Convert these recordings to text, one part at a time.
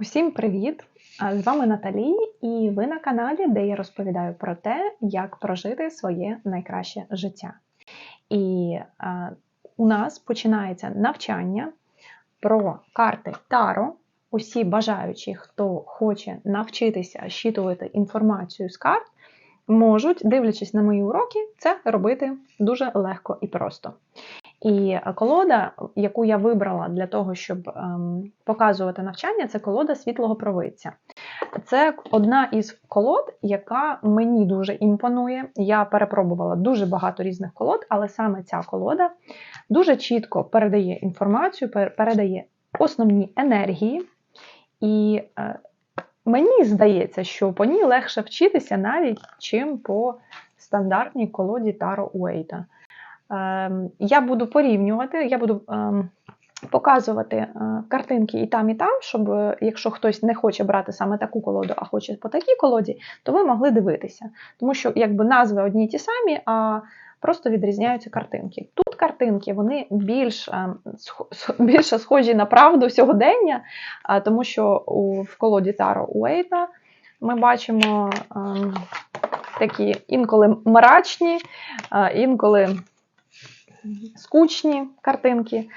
Усім привіт! З вами Наталі, і ви на каналі, де я розповідаю про те, як прожити своє найкраще життя. І а, у нас починається навчання про карти Таро. Усі бажаючі, хто хоче навчитися щитувати інформацію з карт, можуть, дивлячись на мої уроки, це робити дуже легко і просто. І колода, яку я вибрала для того, щоб ем, показувати навчання, це колода світлого провидця. Це одна із колод, яка мені дуже імпонує. Я перепробувала дуже багато різних колод, але саме ця колода дуже чітко передає інформацію, передає основні енергії. І е, мені здається, що по ній легше вчитися навіть чим по стандартній колоді Таро Уейта. Ем, я буду порівнювати, я буду ем, показувати е, картинки і там, і там, щоб е, якщо хтось не хоче брати саме таку колоду, а хоче по такій колоді, то ви могли дивитися. Тому що якби назви одні й ті самі, а просто відрізняються картинки. Тут картинки вони більш, ем, більше схожі на правду сьогодення, тому що в колоді Таро Уейта ми бачимо такі інколи мрачні, інколи скучні картинки.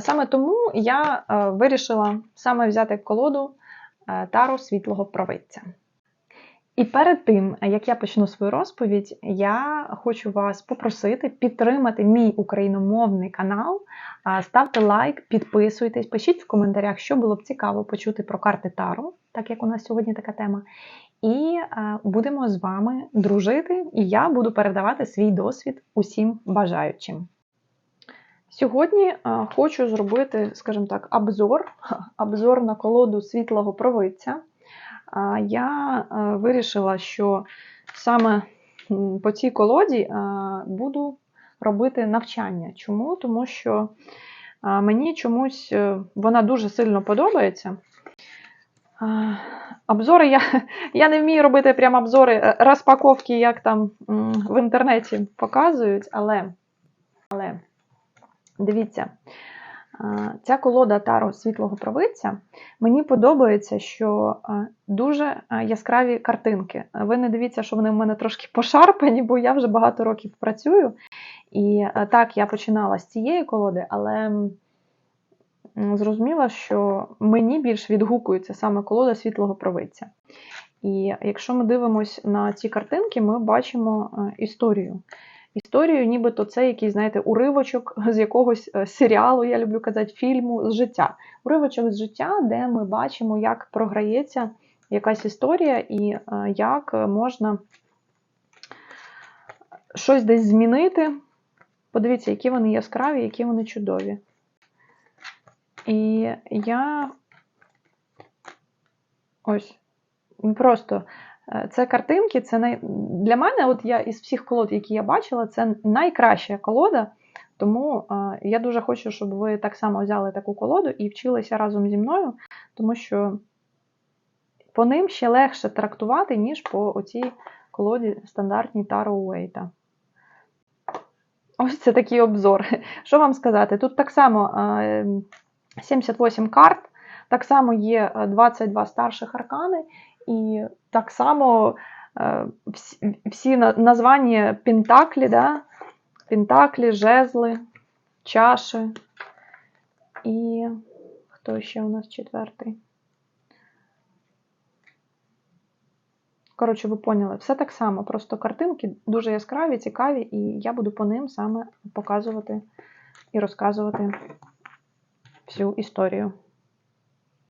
Саме тому я е, вирішила саме взяти колоду е, тару світлого провидця. І перед тим, як я почну свою розповідь, я хочу вас попросити підтримати мій україномовний канал. Ставте лайк, підписуйтесь, пишіть в коментарях, що було б цікаво почути про карти Тару, так як у нас сьогодні така тема. І будемо з вами дружити, і я буду передавати свій досвід усім бажаючим. Сьогодні е, хочу зробити, скажімо так, обзор обзор на колоду світлого провидця. Я е, вирішила, що саме по цій колоді е, буду робити навчання. Чому? Тому що мені чомусь вона дуже сильно подобається. Обзори я я не вмію робити прям обзори розпаковки, як там в інтернеті показують, але Дивіться, ця колода Таро світлого провидця, мені подобається, що дуже яскраві картинки. Ви не дивіться, що вони в мене трошки пошарпані, бо я вже багато років працюю. І так, я починала з цієї колоди, але зрозуміла, що мені більш відгукується саме колода світлого провидця. І якщо ми дивимося на ці картинки, ми бачимо історію історію, нібито це якийсь, знаєте, уривочок з якогось е, серіалу, я люблю казати, фільму з життя. Уривочок з життя, де ми бачимо, як програється якась історія і е, як можна щось десь змінити. Подивіться, які вони яскраві, які вони чудові. І я ось просто це картинки, це най... для мене, от я із всіх колод, які я бачила, це найкраща колода. Тому е, я дуже хочу, щоб ви так само взяли таку колоду і вчилися разом зі мною, тому що по ним ще легше трактувати, ніж по оцій колоді стандартній Таро Уейта. Ось це такий обзор. Що вам сказати? Тут так само 78 е, карт, так само є 22 старших аркани, і так само е, всі названі пентаклі, да? пентаклі, жезли, чаші. І хто ще у нас четвертий? Коротше, ви поняли, все так само, просто картинки дуже яскраві, цікаві, і я буду по ним саме показувати і розказувати всю історію.